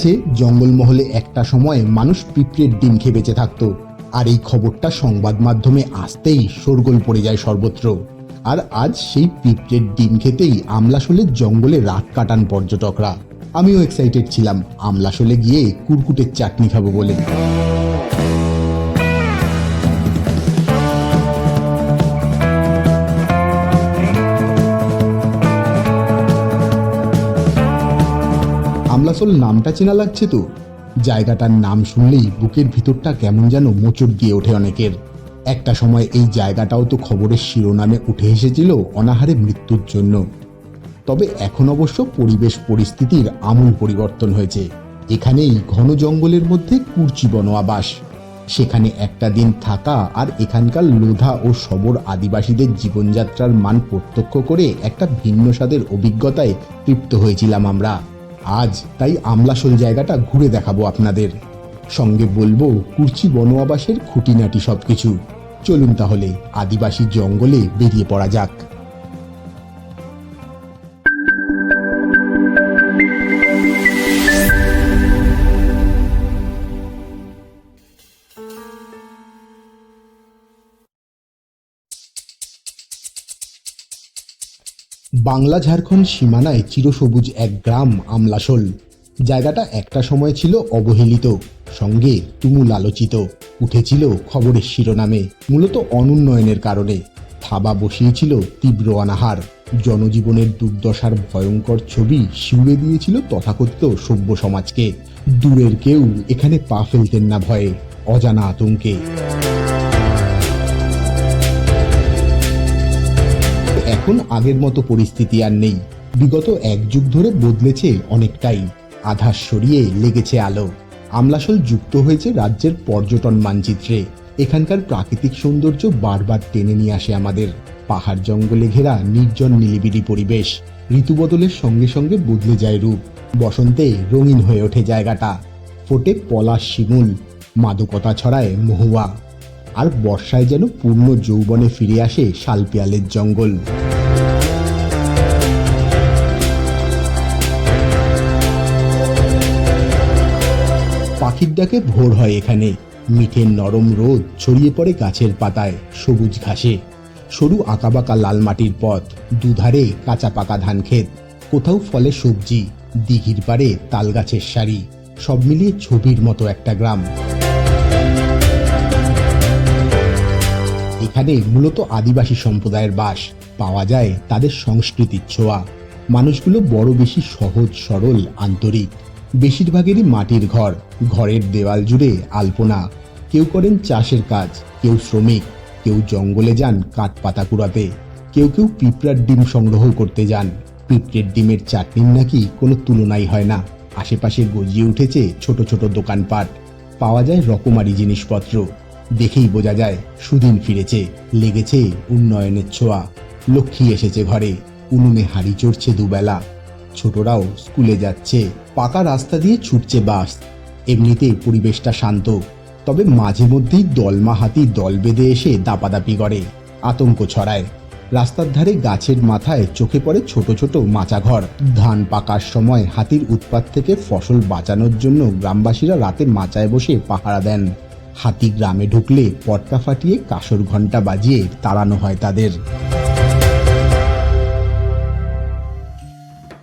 গেছে, জঙ্গলমহলে একটা সময় মানুষ পিঁপড়ের ডিম খেয়ে বেঁচে থাকতো। আর এই খবরটা সংবাদ মাধ্যমে আসতেই শোরগোল পড়ে যায় সর্বত্র। আর আজ সেই পিঁপড়ের ডিম খেতেই আমলাশোলের জঙ্গলে রাত কাটান পর্যটকরা। আমিও এক্সাইটেড ছিলাম, আমলাশোলে গিয়ে কুরকুটের চাটনি খাব বলে। আমলাসোল নামটা চেনা লাগছে তো? জায়গাটার নাম শুনলেই বুকের ভিতরটা কেমন যেন মোচড় দিয়ে ওঠে অনেকের। একটা সময় এই জায়গাটাও তো খবরের শিরোনামে উঠে এসেছিল অনাহারে মৃত্যুর জন্য। তবে এখন অবশ্য পরিবেশ পরিস্থিতির আমূল পরিবর্তন হয়েছে। এখানেই ঘন জঙ্গলের মধ্যে কুর্চি বন আবাস সেখানে একটা দিন থাকা আর এখানকার লোধা ও সবর আদিবাসীদের জীবনযাত্রার মান প্রত্যক্ষ করে একটা ভিন্ন স্বাদের অভিজ্ঞতায় তৃপ্ত হয়েছিলাম আমরা। আজ তাই আমলাসোল জায়গাটা ঘুরে দেখাবো আপনাদের। সঙ্গে বলব, কুর্চি বন আবাসের খুঁটিনাটি সবকিছু। চলুন তাহলে, আদিবাসী জঙ্গলে বেরিয়ে পড়া যাক। বাংলা ঝাড়খণ্ড সীমানায় চিরসবুজ এক গ্রাম আমলাশোল। জায়গাটা একটা সময় ছিল অবহেলিত, সঙ্গে তুমুল আলোচিত। উঠেছিল খবরের শিরোনামে, মূলত অনুন্নয়নের কারণে। থাবা বসিয়েছিল তীব্র অনাহার। জনজীবনের দুর্দশার ভয়ঙ্কর ছবি শিউরে দিয়েছিল তথাকথিত সভ্য সমাজকে। দূরের কেউ এখানে পা ফেলতেন না ভয়ে, অজানা আতঙ্কে। এখন আগের মতো পরিস্থিতি আর নেই। বিগত এক যুগ ধরে বদলেছে অনেকটাই। আধার সরিয়ে লেগেছে আলো। আমলাসল যুক্ত হয়েছে রাজ্যের পর্যটন মানচিত্রে। এখানকার প্রাকৃতিক সৌন্দর্য বারবার টেনে নিয়ে আসে আমাদের। পাহাড় জঙ্গলে ঘেরা নির্জন নিলিবিলি পরিবেশ ঋতু বদলের সঙ্গে সঙ্গে বদলে যায় রূপ। বসন্তে রঙিন হয়ে ওঠে জায়গাটা। ফোটে পলাশ শিমুল, মাদকতা ছড়ায় মহুয়া। আর বর্ষায় যেন পূর্ণ যৌবনে ফিরে আসে শালপিয়ালের জঙ্গল। পাখির ডাকে ভোর হয় এখানে। মিঠে নরম রোদ ছড়িয়ে পড়ে গাছের পাতায় সবুজ ঘাসে। সরু আঁকাবাঁকা লাল মাটির পথ, দুধারে কাঁচা পাকা ধান ক্ষেত, কোথাও ফলে সবজি, দিঘির পাড়ে তাল গাছের সারি, সব মিলিয়ে ছবির মতো একটা গ্রাম। এখানে মূলত আদিবাসী সম্প্রদায়ের বাস পাওয়া যায় তাদের সংস্কৃতির ছোঁয়া। মানুষগুলো বড় বেশি সহজ, সরল, আন্তরিক। বেশিরভাগেরই মাটির ঘর, ঘরের দেওয়াল জুড়ে আলপনা। কেউ করেন চাষের কাজ, কেউ শ্রমিক, কেউ জঙ্গলে যান কাঠ পাতা কুড়াতে। কেউ কেউ পিঁপড়ার ডিম সংগ্রহ করতে যান। পিঁপড়ের ডিমের চাটনির নাকি কোনো তুলনাই হয় না। আশেপাশে গজিয়ে উঠেছে ছোট ছোট দোকানপাট। পাওয়া যায় রকমারি জিনিসপত্র। দেখেই বোঝা যায় সুদিন ফিরেছে, লেগেছে উন্নয়নের ছোঁয়া। লক্ষ্মী এসেছে ঘরে, উনুনে হাড়ি চড়ছে দুবেলা। ছোটরাও স্কুলে যাচ্ছে, পাকা রাস্তা দিয়ে ছুটছে বাস। এমনিতে পরিবেশটা শান্ত, তবে মাঝে মধ্যেই দলমা হাতি দল বেঁধে এসে দাপাদাপি করে, আতঙ্ক ছড়ায়। রাস্তার ধারে গাছের মাথায় চোখে পড়ে ছোট ছোট মাচাঘর। ধান পাকার সময় হাতির উৎপাত থেকে ফসল বাঁচানোর জন্য গ্রামবাসীরা রাতে মাচায় বসে পাহারা দেন। হাতি গ্রামে ঢুকলে পটকা ফাটিয়ে কাসর ঘণ্টা বাজিয়ে তাড়ানো হয় তাদের।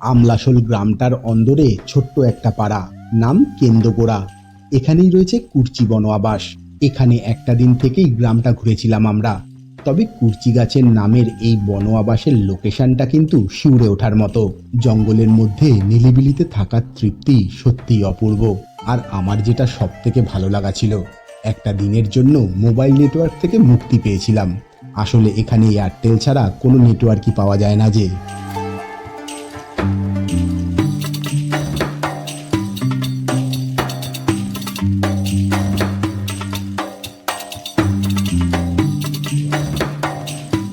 আমলাশোল গ্রামটার অন্দরে ছোট্ট একটা পাড়া, নাম কেন্দ্রগোড়া এখানেই রয়েছে কুর্চি বন আবাস এখানে একটা দিন থেকেই গ্রামটা ঘুরেছিলাম আমরা। তবে কুর্চি গাছের নামের এই বন আবাসের লোকেশনটা কিন্তু শিউরে ওঠার মতো। জঙ্গলের মধ্যে নিলিবিলিতে থাকার তৃপ্তি সত্যিই অপূর্ব। আর আমার যেটা সব থেকে ভালো লাগা ছিল একটা দিনের জন্য মোবাইল নেটওয়ার্ক থেকে মুক্তি পেয়েছিলাম। আসলে এখানে এয়ারটেল ছাড়া কোনো নেটওয়ার্কই পাওয়া যায় না যে।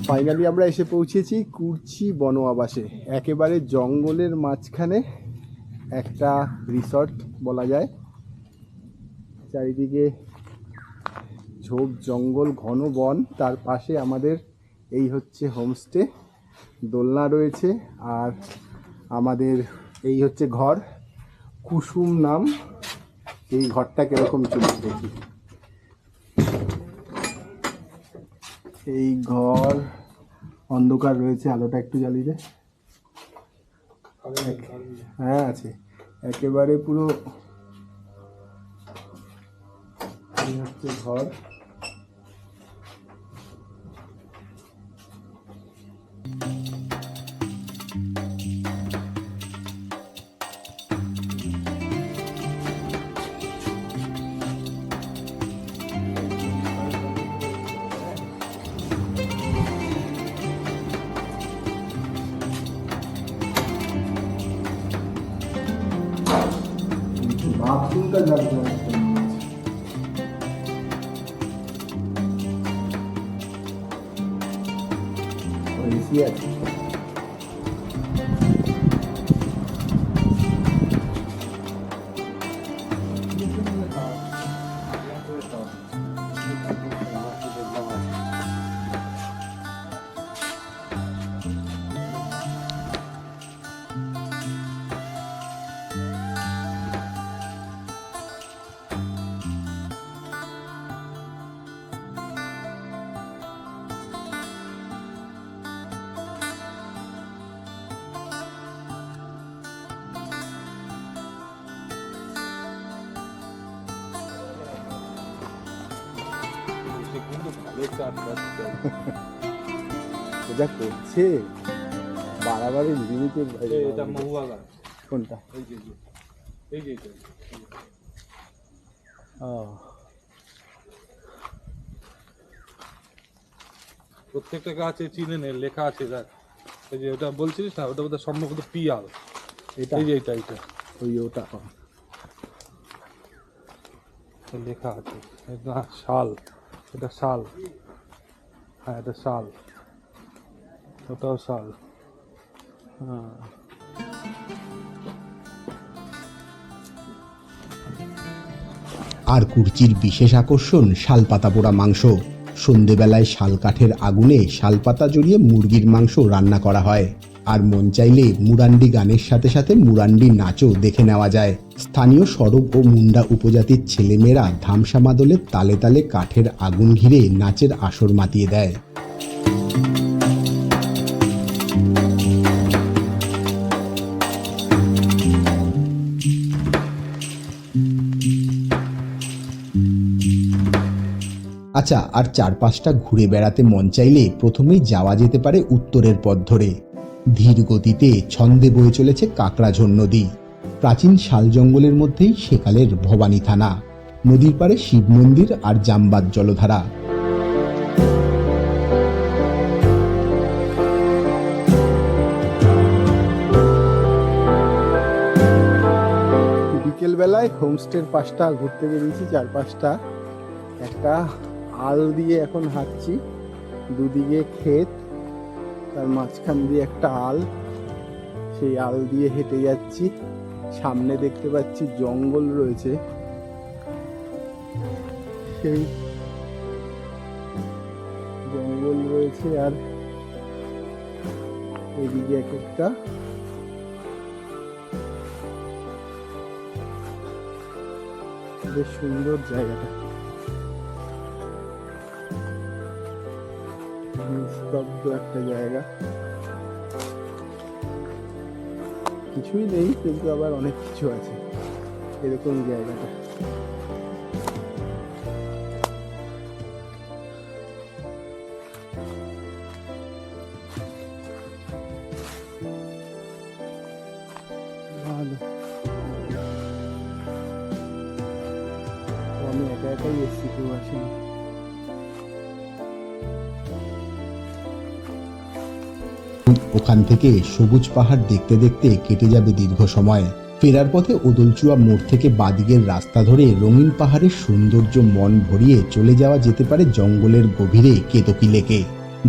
ফাইনালি আমরা এসে পৌঁছেছি কুর্চি বন আবাসে একেবারে জঙ্গলের মাঝখানে একটা রিসর্ট বলা যায়। চারিদিকে ঝোপ, জঙ্গল, ঘন বন, তার পাশে আমাদের এই হচ্ছে হোমস্টে দোলনা রয়েছে আর আমাদের এই হচ্ছে ঘর। কুসুম নাম এই ঘরটা কীরকম চলছে দেখি। এই ঘর অন্ধকার রয়েছে, আলোটা একটু জ্বালিয়ে হ্যাঁ আছে। একেবারে পুরো হচ্ছে ঘর। বাথরুমটা লাগবে অনেকটা মনে হচ্ছে। ও, AC যা করছে? বাড়াবাড়ি লিমিটের এটা মহুয়া গাছ। কোনটা? এই যে যে। ও। প্রত্যেকটা গাছে চিনে নে লেখা আছে দেখ এই যে ওটা বলছিস না? ওটা বোধহয় সম্ভবত পিয়াল। এটা? এই যে এটা এটা ওই ওটা লেখা আছে। এটা শাল। এটা শাল। হ্যাঁ এটা শাল। ওটাও শাল। হ্যাঁ। আর কুর্চির বিশেষ আকর্ষণ শালপাতা পোড়া মাংস। সন্ধেবেলায় শাল কাঠের আগুনে শালপাতা জড়িয়ে মুরগির মাংস রান্না করা হয়। আর মন চাইলে মুরান্ডি গানের সাথে সাথে মুরান্ডি নাচও দেখে নেওয়া যায়। স্থানীয় সরব ও মুন্ডা উপজাতির ছেলেমেয়েরা ধামসা মাদলে তালে তালে কাঠের আগুন ঘিরে নাচের আসর মাতিয়ে দেয়। আচ্ছা আর চারপাশটা ঘুরে বেড়াতে মন চাইলে প্রথমেই যাওয়া যেতে পারে উত্তরের পথ ধরে। ধীর গতিতে ছন্দে বয়ে চলেছে কাকড়াঝোড় নদী। প্রাচীন শাল জঙ্গলের মধ্যেই সেকালের ভবানী থানা। নদীর পাড়ে শিব মন্দির আর জামবাদ জলধারা। বিকেল বেলায় হোমস্টের পাশটা ঘুরতে বেরিয়েছি চার পাঁচটা। একটা আল দিয়ে এখন হাঁটছি। দুদিকে ক্ষেত তার মাঝখান দিয়ে একটা আল। সেই আল দিয়ে হেঁটে যাচ্ছি। সামনে দেখতে পাচ্ছি জঙ্গল রয়েছে। সেই জঙ্গল রয়েছে আর এদিকে এক একটা বেশ সুন্দর জায়গাটা। নিস্তব্ধ একটা জায়গা। কিছুই নেই, কিন্তু আবার অনেক কিছু আছে। এরকম জায়গাটা। আমি একা একাই এসেছি, কেউ আসেনি। ওখান থেকে সবুজ পাহাড় দেখতে দেখতে কেটে যাবে দীর্ঘ সময়। ফেরার পথে ওদলচুয়া মোড় থেকে বাদিকের রাস্তা ধরে রঙিন পাহাড়ের সৌন্দর্য মন ভরিয়ে চলে যাওয়া যেতে পারে জঙ্গলের গভীরে কেতকি লেকে।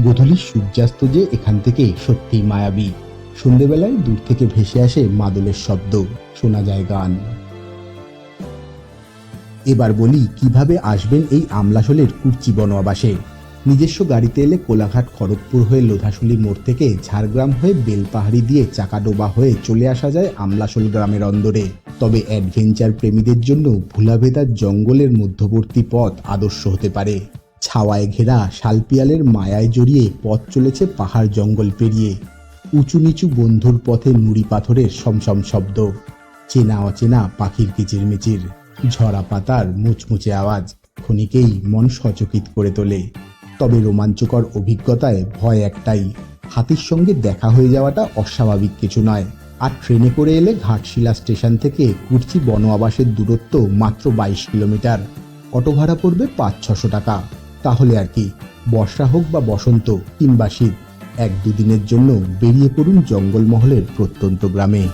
গধূলির সূর্যাস্ত যে এখান থেকে সত্যিই মায়াবী। সন্ধেবেলায় দূর থেকে ভেসে আসে মাদলের শব্দ। শোনা যায় গান। এবার বলি, কীভাবে আসবেন এই আমলাশোলের কুর্চি বনবাসে? নিজস্ব গাড়িতে এলে কোলাঘাট খড়গপুর হয়ে লোধাশুলি মোড় থেকে ঝাড়গ্রাম হয়ে বেলপাহাড়ি দিয়ে চাকাডোবা হয়ে চলে আসা যায় আমলাশোল গ্রামের অন্দরে। তবে অ্যাডভেঞ্চার প্রেমীদের জন্য ভুলাভেদার জঙ্গলের মধ্যবর্তী পথ আদর্শ হতে পারে। ছাওয়ায় ঘেরা শালপিয়ালের মায়ায় জড়িয়ে পথ চলেছে পাহাড় জঙ্গল পেরিয়ে। উঁচু নিচু বন্ধুর পথে নুড়ি পাথরের সমসম শব্দ। চেনা অচেনা পাখির কিচিরমিচির ঝরা পাতার মুচমুচে আওয়াজ, ক্ষণিকেই মন সচকিত করে তোলে। তবে রোমাঞ্চকর অভিজ্ঞতায় ভয় একটাই, হাতির সঙ্গে দেখা হয়ে যাওয়াটা অস্বাভাবিক কিছু নয়। আর ট্রেনে করে এলে ঘাটশিলা স্টেশন থেকে কুর্চি বন আবাসের দূরত্ব মাত্র বাইশ কিলোমিটার। অটো ভাড়া পড়বে পাঁচ, ছশো টাকা। তাহলে আর কি, বর্ষা হোক বা বসন্ত কিংবা শীত, এক দুদিনের জন্য বেরিয়ে পড়ুন জঙ্গলমহলের প্রত্যন্ত গ্রামে।